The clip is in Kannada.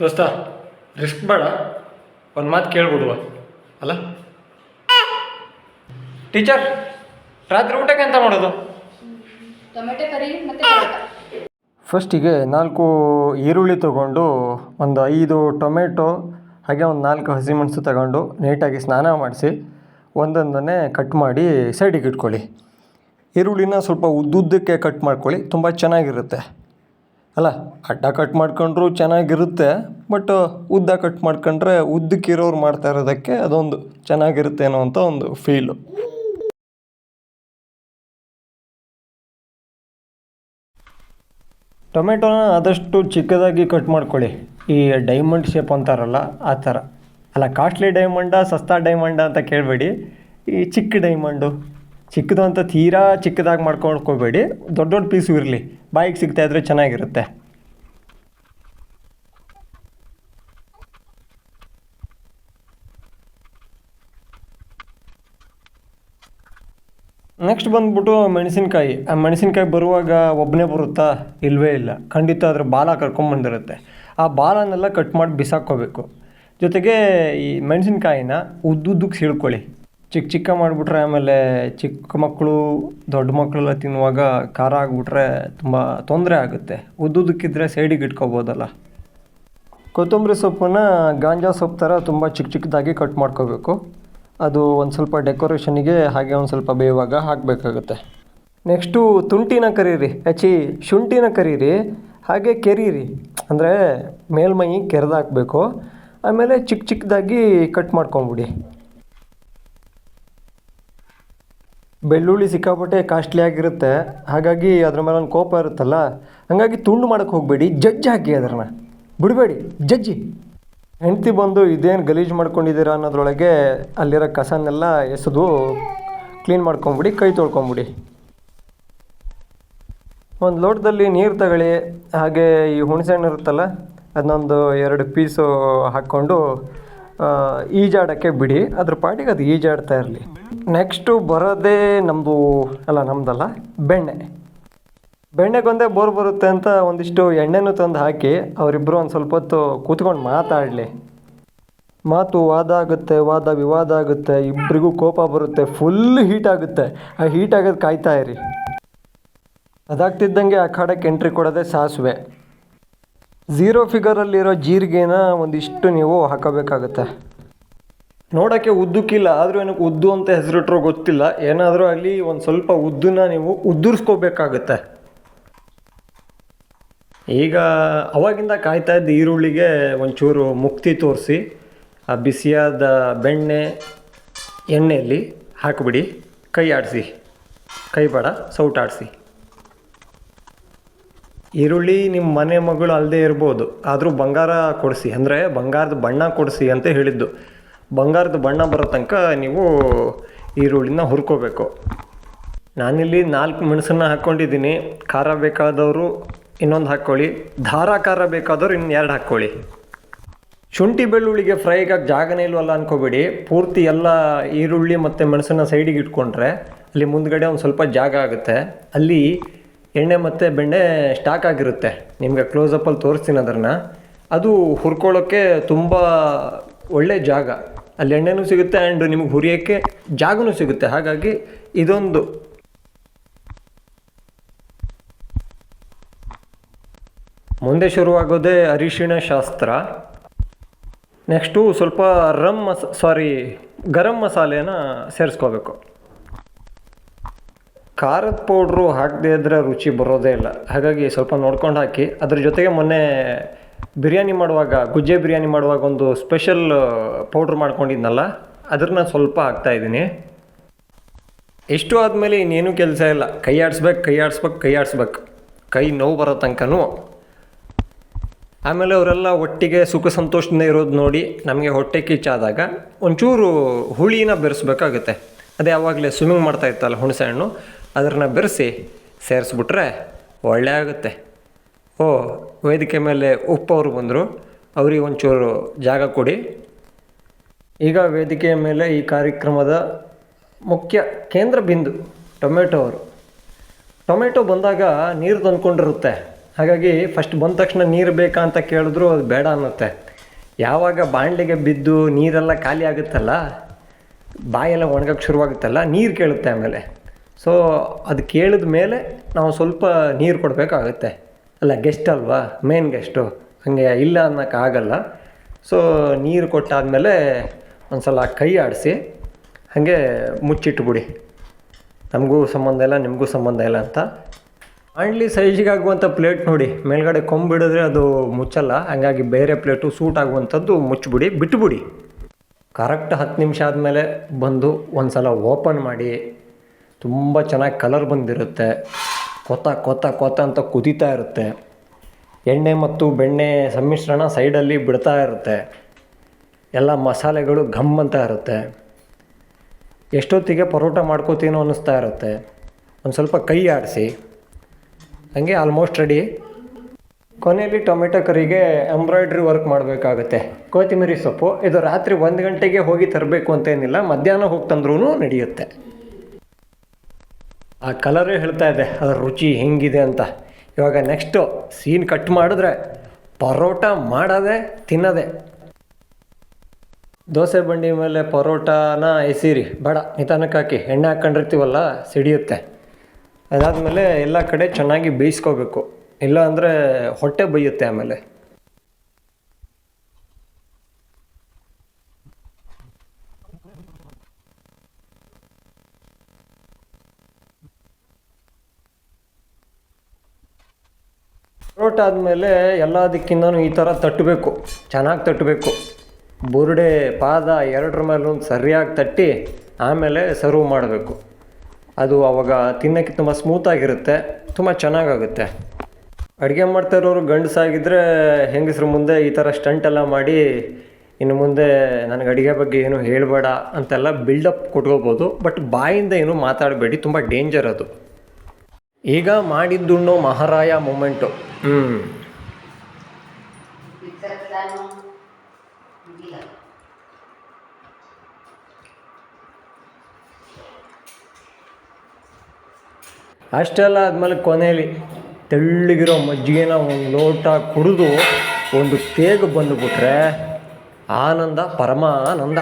ದೋಸ್ತ ರಿಸ್ಕ್ ಬೇಡ. ಒಂದು ಮಾತು ಕೇಳ್ಬಿಡುವ. ಅಲ್ಲ? ಟೀಚರ್ ರಾತ್ರಿ ಊಟಕ್ಕೆ ಅಂತ ಮಾಡೋದು? ಟೊಮೆಟೊ ಕರಿ ಮತ್ತು ಪರೋಟ ಫಸ್ಟಿಗೆ ನಾಲ್ಕು ಈರುಳ್ಳಿ ತಗೊಂಡು ಒಂದು ಐದು ಟೊಮೆಟೊ ಹಾಗೆ ಒಂದು ನಾಲ್ಕು ಹಸಿಮೆಣಸು ತಗೊಂಡು ನೀಟಾಗಿ ಸ್ನಾನ ಮಾಡಿಸಿ ಒಂದೊಂದನ್ನೇ ಕಟ್ ಮಾಡಿ ಸೈಡಿಗೆ ಇಟ್ಕೊಳ್ಳಿ. ಈರುಳ್ಳಿನ ಸ್ವಲ್ಪ ಉದ್ದುದ್ದಕ್ಕೆ ಕಟ್ ಮಾಡ್ಕೊಳ್ಳಿ ತುಂಬ ಚೆನ್ನಾಗಿರುತ್ತೆ. ಅಲ್ಲ, ಅಡ್ಡ ಕಟ್ ಮಾಡ್ಕೊಂಡ್ರು ಚೆನ್ನಾಗಿರುತ್ತೆ ಬಟ್ ಉದ್ದ ಕಟ್ ಮಾಡ್ಕೊಂಡ್ರೆ ಉದ್ದಕ್ಕಿರೋರು ಮಾಡ್ತಾ ಇರೋದಕ್ಕೆ ಅದೊಂದು ಚೆನ್ನಾಗಿರುತ್ತೆ ಅನ್ನೋ ಅಂತ ಒಂದು ಫೀಲು ಟೊಮೆಟೊನ ಆದಷ್ಟು ಚಿಕ್ಕದಾಗಿ ಕಟ್ ಮಾಡ್ಕೊಳ್ಳಿ. ಈ ಡೈಮಂಡ್ ಶೇಪ್ ಅಂತಾರಲ್ಲ, ಆ ಥರ. ಅಲ್ಲ ಕಾಸ್ಟ್ಲಿ ಡೈಮಂಡಾ ಸಸ್ತಾ ಡೈಮಂಡಾ ಅಂತ ಕೇಳಬೇಡಿ. ಈ ಚಿಕ್ಕ ಡೈಮಂಡು ಚಿಕ್ಕದು ಅಂತ ತೀರಾ ಚಿಕ್ಕದಾಗಿ ಮಾಡ್ಕೊಳ್ಕೋಬೇಡಿ ದೊಡ್ಡ ದೊಡ್ಡ ಪೀಸು ಇರಲಿ. ಬಾಯಿಗೆ ಸಿಗ್ತಾ ಇದ್ರೆ ಚೆನ್ನಾಗಿರುತ್ತೆ. ನೆಕ್ಸ್ಟ್ ಬಂದ್ಬಿಟ್ಟು ಮೆಣಸಿನ್ಕಾಯಿ. ಆ ಮೆಣಸಿನ್ಕಾಯಿ ಬರುವಾಗ ಒಬ್ಬನೇ ಬರುತ್ತಾ? ಇಲ್ಲವೇ ಇಲ್ಲ. ಖಂಡಿತ ಅದ್ರ ಬಾಲ ಕರ್ಕೊಂಬಂದಿರುತ್ತೆ ಆ ಬಾಲನೆಲ್ಲ ಕಟ್ ಮಾಡಿ ಬಿಸಾಕ್ಕೋಬೇಕು. ಜೊತೆಗೆ ಈ ಮೆಣಸಿನ್ಕಾಯಿನ ಉದ್ದುದ್ದಕ್ಕೆ ಸೀಳ್ಕೊಳ್ಳಿ. ಚಿಕ್ಕ ಚಿಕ್ಕ ಮಾಡಿಬಿಟ್ರೆ ಆಮೇಲೆ ಚಿಕ್ಕ ಮಕ್ಕಳು, ದೊಡ್ಡ ಮಕ್ಕಳೆಲ್ಲ ತಿನ್ನುವಾಗ ಖಾರ ಆಗಿಬಿಟ್ರೆ ತುಂಬ ತೊಂದರೆ ಆಗುತ್ತೆ. ಉದ್ದುದಕ್ಕಿದ್ರೆ ಸೈಡಿಗೆ ಇಟ್ಕೋಬೋದಲ್ಲ. ಕೊತ್ತಂಬರಿ ಸೊಪ್ಪನ್ನು ಗಾಂಜಾ ಸೊಪ್ಪು ಥರ ತುಂಬ ಚಿಕ್ಕ ಚಿಕ್ಕದಾಗಿ ಕಟ್ ಮಾಡ್ಕೋಬೇಕು. ಅದು ಒಂದು ಸ್ವಲ್ಪ ಡೆಕೋರೇಷನಿಗೆ ಹಾಗೆ ಒಂದು ಸ್ವಲ್ಪ ಬೇಯುವಾಗ ಹಾಕಬೇಕಾಗುತ್ತೆ. ನೆಕ್ಸ್ಟು ತುಂಟಿನ ಕರೀರಿ. ಹೆಚ್ಚಿ ಶುಂಠಿನ ಕರೀರಿ. ಹಾಗೆ ಕೆರೀರಿ. ಅಂದರೆ ಮೇಲ್ಮೈ ಕೆರೆದಾಕಬೇಕು. ಆಮೇಲೆ ಚಿಕ್ಕ ಚಿಕ್ಕದಾಗಿ ಕಟ್ ಮಾಡ್ಕೊಂಬಿಡಿ. ಬೆಳ್ಳುಳ್ಳಿ ಸಿಕ್ಕಾಪಟ್ಟೆ ಕಾಸ್ಟ್ಲಿ ಆಗಿರುತ್ತೆ. ಹಾಗಾಗಿ ಅದ್ರ ಮೇಲೆ ಒಂದು ಕೋಪ ಇರುತ್ತಲ್ಲ, ಹಾಗಾಗಿ ತುಂಡು ಮಾಡೋಕ್ಕೆ ಹೋಗಬೇಡಿ ಜಜ್ಜಿ ಹಾಕಿ ಅದನ್ನು. ಬಿಡಬೇಡಿ ಜಜ್ಜಿ ಹೆಂಡ್ತಿ ಬಂದು ಇದೇನು ಗಲೀಜು ಮಾಡ್ಕೊಂಡಿದ್ದೀರಾ ಅನ್ನೋದ್ರೊಳಗೆ ಅಲ್ಲಿರೋ ಕಸನ್ನೆಲ್ಲ ಎಸೆದು ಕ್ಲೀನ್ ಮಾಡ್ಕೊಂಬಿಡಿ, ಕೈ ತೊಳ್ಕೊಂಬಿಡಿ. ಒಂದು ಲೋಟದಲ್ಲಿ ನೀರು ತಗೊಳ್ಳಿ. ಹಾಗೆ ಈ ಹುಣಸೆಹಣ್ಣು ಇರುತ್ತಲ್ಲ ಅದನ್ನೊಂದು ಎರಡು ಪೀಸು ಹಾಕ್ಕೊಂಡು ಈಜಾಡೋಕ್ಕೆ ಬಿಡಿ. ಅದ್ರ ಪಾಟಿಗೆ ಅದು ಈಜಾಡ್ತಾ ಇರಲಿ. ನೆಕ್ಸ್ಟು ಬರೋದೇ ನಮ್ಮದು ಅಲ್ಲ ನಮ್ಮದಲ್ಲ ಬೆಣ್ಣೆ. ಬೆಣ್ಣೆಗೊಂದೇ ಬೋರ್ ಬರುತ್ತೆ ಅಂತ ಒಂದಿಷ್ಟು ಎಣ್ಣೆನೂ ತಂದು ಹಾಕಿ ಅವರಿಬ್ಬರು ಒಂದು ಸ್ವಲ್ಪ ಹೊತ್ತು ಕೂತ್ಕೊಂಡು ಮಾತಾಡಲಿ. ಮಾತು ವಾದ ಆಗುತ್ತೆ, ವಾದ ವಿವಾದ ಆಗುತ್ತೆ ಇಬ್ಬರಿಗೂ ಕೋಪ ಬರುತ್ತೆ ಫುಲ್ ಹೀಟ್ ಆಗುತ್ತೆ. ಆ ಹೀಟ್ ಆಗೋದು ಕಾಯ್ತಾ ಇರಿ. ಅದಾಗ್ತಿದ್ದಂಗೆ ಅಖಾಡಕ್ಕೆ ಎಂಟ್ರಿ ಕೊಡೋದೇ ಸಾಸಿವೆ. ಝೀರೋ ಫಿಗರಲ್ಲಿರೋ ಜೀರಿಗೆನ ಒಂದಿಷ್ಟು ನೀವು ಹಾಕೋಬೇಕಾಗತ್ತೆ. ನೋಡೋಕ್ಕೆ ಉದ್ದಕ್ಕಿಲ್ಲ, ಆದರೂ ಏನಕ್ಕೆ ಉದ್ದು ಅಂತ ಹೆಸರಿಟ್ರೋ ಗೊತ್ತಿಲ್ಲ. ಏನಾದರೂ ಆಗಲಿ ಒಂದು ಸ್ವಲ್ಪ ಉದ್ದನ್ನ ನೀವು ಉದುರಿಸ್ಕೋಬೇಕಾಗತ್ತೆ ಈಗ ಅವಾಗಿಂದ ಕಾಯ್ತಾ ಇದ್ದ ಈರುಳ್ಳಿಗೆ ಒಂಚೂರು ಮುಕ್ತಿ ತೋರಿಸಿ, ಆ ಬಿಸಿಯಾದ ಬೆಣ್ಣೆ ಎಣ್ಣೆಯಲ್ಲಿ ಹಾಕಿಬಿಡಿ. ಕೈ ಆಡಿಸಿ. ಕೈ ಬೇಡ ಸೌಟಾಡಿಸಿ ಈರುಳ್ಳಿ ನಿಮ್ಮ ಮನೆ ಮಗಳು ಅಲ್ಲದೆ ಇರ್ಬೋದು, ಆದರೂ ಬಂಗಾರ ಕೊಡಿಸಿ. ಅಂದರೆ ಬಂಗಾರದ ಬಣ್ಣ ಕೊಡಿಸಿ ಅಂತ ಹೇಳಿದ್ದು. ಬಂಗಾರದ ಬಣ್ಣ ಬರೋ ತನಕ ನೀವು ಈರುಳ್ಳಿನ ಹುರ್ಕೋಬೇಕು. ನಾನಿಲ್ಲಿ ನಾಲ್ಕು ಮೆಣಸನ್ನು ಹಾಕ್ಕೊಂಡಿದ್ದೀನಿ ಖಾರ ಬೇಕಾದವರು ಇನ್ನೊಂದು ಹಾಕ್ಕೊಳ್ಳಿ. ಧಾರ ಖಾರ ಬೇಕಾದವರು ಇನ್ನು ಎರಡು ಹಾಕ್ಕೊಳ್ಳಿ. ಶುಂಠಿ ಬೆಳ್ಳುಳ್ಳಿಗೆ ಫ್ರೈಗೆ ಜಾಗನೇ ಇಲ್ವಲ್ಲ ಅನ್ಕೋಬೇಡಿ. ಪೂರ್ತಿ ಎಲ್ಲ ಈರುಳ್ಳಿ ಮತ್ತು ಮೆಣಸನ್ನು ಸೈಡಿಗೆ ಇಟ್ಕೊಂಡ್ರೆ ಅಲ್ಲಿ ಮುಂದ್ಗಡೆ ಒಂದು ಸ್ವಲ್ಪ ಜಾಗ ಆಗುತ್ತೆ. ಅಲ್ಲಿ ಎಣ್ಣೆ ಮತ್ತು ಬೆಣ್ಣೆ ಸ್ಟಾಕ್ ಆಗಿರುತ್ತೆ. ನಿಮಗೆ ಕ್ಲೋಸಪ್ಪಲ್ಲಿ ತೋರಿಸ್ತೀನಿ ಅದನ್ನು ಅದು ಹುರ್ಕೊಳ್ಳೋಕ್ಕೆ ತುಂಬ ಒಳ್ಳೆ ಜಾಗ. ಅಲ್ಲಿ ಎಣ್ಣೆನೂ ಸಿಗುತ್ತೆ ಆ್ಯಂಡ್ ನಿಮಗೆ ಹುರಿಯೋಕ್ಕೆ ಜಾಗನೂ ಸಿಗುತ್ತೆ. ಹಾಗಾಗಿ ಇದೊಂದು ಮುಂದೆ ಶುರುವಾಗೋದೇ ಅರಿಶಿಣ ಶಾಸ್ತ್ರ. ನೆಕ್ಸ್ಟು ಸ್ವಲ್ಪ ರಮ್ ಮಸ ಸಾರಿ ಗರಂ ಮಸಾಲೆನ ಸೇರಿಸ್ಕೋಬೇಕು. ಖಾರದ ಪೌಡ್ರು ಹಾಕದೇ ಇದ್ದರೆ ರುಚಿ ಬರೋದೇ ಇಲ್ಲ. ಹಾಗಾಗಿ ಸ್ವಲ್ಪ ನೋಡ್ಕೊಂಡು ಹಾಕಿ. ಅದ್ರ ಜೊತೆಗೆ ಮೊನ್ನೆ ಬಿರಿಯಾನಿ ಮಾಡುವಾಗ, ಗುಜ್ಜೆ ಬಿರಿಯಾನಿ ಮಾಡುವಾಗ ಒಂದು ಸ್ಪೆಷಲ್ ಪೌಡ್ರ್ ಮಾಡ್ಕೊಂಡಿದ್ನಲ್ಲ ಅದನ್ನ ಸ್ವಲ್ಪ ಹಾಕ್ತಾ ಇದ್ದೀನಿ. ಎಷ್ಟು ಆದಮೇಲೆ ಇನ್ನೇನು ಕೆಲಸ ಇಲ್ಲ. ಕೈ ಆಡಿಸ್ಬೇಕು ಕೈ ಆಡಿಸ್ಬೇಕು ಕೈ ಆಡಿಸ್ಬೇಕು. ಕೈ ನೋವು ಬರೋ ತನಕನೂ. ಆಮೇಲೆ ಅವರೆಲ್ಲ ಒಟ್ಟಿಗೆ ಸುಖ ಸಂತೋಷದಿಂದ ಇರೋದು ನೋಡಿ ನಮಗೆ ಹೊಟ್ಟೆ ಕಿಚ್ಚಾದಾಗ ಒಂಚೂರು ಹುಳಿನ ಬೆರೆಸ್ಬೇಕಾಗುತ್ತೆ. ಅದೇ ಯಾವಾಗಲೇ ಸ್ವಿಮ್ಮಿಂಗ್ ಮಾಡ್ತಾ ಇತ್ತಲ್ಲ ಹುಣಸೆ ಹಣ್ಣು ಅದನ್ನು ಬೆರೆಸಿ ಸೇರಿಸ್ಬಿಟ್ರೆ ಒಳ್ಳೆ ಆಗುತ್ತೆ. ಓ, ವೇದಿಕೆ ಮೇಲೆ ಉಪ್ಪು ಅವರು ಬಂದರು. ಅವ್ರಿಗೆ ಒಂಚೂರು ಜಾಗ ಕೊಡಿ. ಈಗ ವೇದಿಕೆಯ ಮೇಲೆ ಈ ಕಾರ್ಯಕ್ರಮದ ಮುಖ್ಯ ಕೇಂದ್ರ ಬಿಂದು ಟೊಮೆಟೊ ಅವರು. ಟೊಮೆಟೊ ಬಂದಾಗ ನೀರು ತಂದ್ಕೊಂಡಿರುತ್ತೆ. ಹಾಗಾಗಿ ಫಸ್ಟ್ ಬಂದ ತಕ್ಷಣ ನೀರು ಬೇಕಾ ಅಂತ ಕೇಳಿದ್ರು ಅದು ಬೇಡ ಅನ್ನತ್ತೆ. ಯಾವಾಗ ಬಾಣಲೆಗೆ ಬಿದ್ದು ನೀರೆಲ್ಲ ಖಾಲಿ ಆಗುತ್ತಲ್ಲ, ಬಾಯೆಲ್ಲ ಒಣಗಕ್ಕೆ ಶುರುವಾಗುತ್ತಲ್ಲ, ನೀರು ಕೇಳುತ್ತೆ ಆಮೇಲೆ. ಸೊ ಅದು ಕೇಳಿದ ಮೇಲೆ ನಾವು ಸ್ವಲ್ಪ ನೀರು ಕೊಡಬೇಕಾಗುತ್ತೆ. ಅಲ್ಲ ಗೆಸ್ಟ್ ಅಲ್ವಾ? ಮೇನ್ ಗೆಸ್ಟು ಹಾಗೆ ಇಲ್ಲ ಅನ್ನೋಕ್ಕಾಗಲ್ಲ ಸೊ ನೀರು ಕೊಟ್ಟಾದಮೇಲೆ ಒಂದು ಸಲ ಕೈ ಆಡಿಸಿ, ಹಾಗೆ ಮುಚ್ಚಿಟ್ಬಿಡಿ ನಮಗೂ ಸಂಬಂಧ ಇಲ್ಲ, ನಿಮಗೂ ಸಂಬಂಧ ಇಲ್ಲ ಅಂತ. ಆಂಡ್ಲಿ ಸೈಜಿಗೆ ಆಗುವಂಥ ಪ್ಲೇಟ್ ನೋಡಿ. ಮೇಲ್ಗಡೆ ಕೊಂಬಿಡಿದ್ರೆ ಅದು ಮುಚ್ಚಲ್ಲ. ಹಾಗಾಗಿ ಬೇರೆ ಪ್ಲೇಟು ಸೂಟ್ ಆಗುವಂಥದ್ದು ಮುಚ್ಚಿಬಿಡಿ, ಬಿಟ್ಬಿಡಿ. ಕರೆಕ್ಟ್ ಹತ್ತು ನಿಮಿಷ ಆದಮೇಲೆ ಬಂದು ಒಂದು ಸಲ ಓಪನ್ ಮಾಡಿ, ತುಂಬ ಚೆನ್ನಾಗಿ ಕಲರ್ ಬಂದಿರುತ್ತೆ. ಕೊತ ಕೊತ ಕೊತ ಅಂತ ಕುದೀತಾ ಇರುತ್ತೆ. ಎಣ್ಣೆ ಮತ್ತು ಬೆಣ್ಣೆ ಸಮ್ಮಿಶ್ರಣ ಸೈಡಲ್ಲಿ ಬಿಡ್ತಾ ಇರುತ್ತೆ. ಎಲ್ಲ ಮಸಾಲೆಗಳು ಘಮ್ ಅಂತ ಇರುತ್ತೆ. ಎಷ್ಟೊತ್ತಿಗೆ ಪರೋಟ ಮಾಡ್ಕೋತೀನೋ ಅನ್ನಿಸ್ತಾ ಇರುತ್ತೆ. ಒಂದು ಸ್ವಲ್ಪ ಕೈ ಆಡಿಸಿ ಹಂಗೆ ಆಲ್ಮೋಸ್ಟ್ ರೆಡಿ ಕೊನೆಯಲ್ಲಿ ಟೊಮೆಟೊ ಕರಿಗೆ ಎಂಬ್ರಾಯ್ಡ್ರಿ ವರ್ಕ್ ಮಾಡಬೇಕಾಗುತ್ತೆ. ಕೊತ್ತಂಬರಿ ಸೊಪ್ಪು. ಇದು ರಾತ್ರಿ ಒಂದು ಗಂಟೆಗೆ ಹೋಗಿ ತರಬೇಕು ಅಂತೇನಿಲ್ಲ. ಮಧ್ಯಾಹ್ನ ಹೋಗಿ ತಂದ್ರೂ ನಡೆಯುತ್ತೆ. ಆ ಕಲರೇ ಹೇಳ್ತಾ ಇದೆ ಅದರ ರುಚಿ ಹೆಂಗಿದೆ ಅಂತ. ಇವಾಗ ನೆಕ್ಸ್ಟು ಸೀನ್ ಕಟ್ ಮಾಡಿದ್ರೆ ಪರೋಟ ಮಾಡೋದೆ ತಿನ್ನೋದೆ. ದೋಸೆ ಬಂಡಿ ಮೇಲೆ ಪರೋಟಾನ ಎಸೀರಿ, ಬೇಡ ನಿಧಾನಕ್ಕೆ ಹಾಕಿ ಎಣ್ಣೆ ಹಾಕ್ಕೊಂಡಿರ್ತೀವಲ್ಲ ಸಿಡಿಯುತ್ತೆ. ಅದಾದಮೇಲೆ ಎಲ್ಲ ಕಡೆ ಚೆನ್ನಾಗಿ ಬೇಯಿಸ್ಕೋಬೇಕು. ಇಲ್ಲ ಅಂದರೆ ಹೊಟ್ಟೆ ಬೈಯುತ್ತೆ ಆಮೇಲೆ. ಆದಮೇಲೆ ಎಲ್ಲ ದಿಕ್ಕಿಂದನೂ ಈ ಥರ ತಟ್ಟಬೇಕು. ಚೆನ್ನಾಗಿ ತಟ್ಟಬೇಕು. ಬುರುಡೆ ಪಾದ ಎರಡರ ಮೇಲೂ ಸರಿಯಾಗಿ ತಟ್ಟಿ ಆಮೇಲೆ ಸರ್ವ್ ಮಾಡಬೇಕು. ಅದು ಅವಾಗ ತಿನ್ನೋಕ್ಕೆ ತುಂಬ ಸ್ಮೂತಾಗಿರುತ್ತೆ ತುಂಬ ಚೆನ್ನಾಗಾಗುತ್ತೆ. ಅಡುಗೆ ಮಾಡ್ತಾ ಇರೋರು ಗಂಡಸಾಗಿದ್ದರೆ ಹೆಂಗಸ್ರ ಮುಂದೆ ಈ ಥರ ಸ್ಟಂಟೆಲ್ಲ ಮಾಡಿ, ಇನ್ನು ಮುಂದೆ ನನಗೆ ಅಡುಗೆ ಬಗ್ಗೆ ಏನು ಹೇಳಬೇಡ ಅಂತೆಲ್ಲ ಬಿಲ್ಡಪ್ ಕೊಟ್ಕೋಬೋದು. ಬಟ್ ಬಾಯಿಂದ ಏನು ಮಾತಾಡಬೇಡಿ, ತುಂಬ ಡೇಂಜರ್ ಅದು. ಈಗ ಮಾಡಿದ್ದುಣ್ಣು ಮಹಾರಾಯ ಮೂಮೆಂಟು ಹ್ಞೂ ಅಷ್ಟೆಲ್ಲ ಆದಮೇಲೆ ಕೊನೆಯಲ್ಲಿ ತೆಳ್ಳಗಿರೋ ಮಜ್ಜಿಗೆನ ಒಂದು ಲೋಟ ಕುಡಿದು ಒಂದು ತೇಗು ಬಂದುಬಿಟ್ರೆ ಆನಂದ ಪರಮಾನಂದ.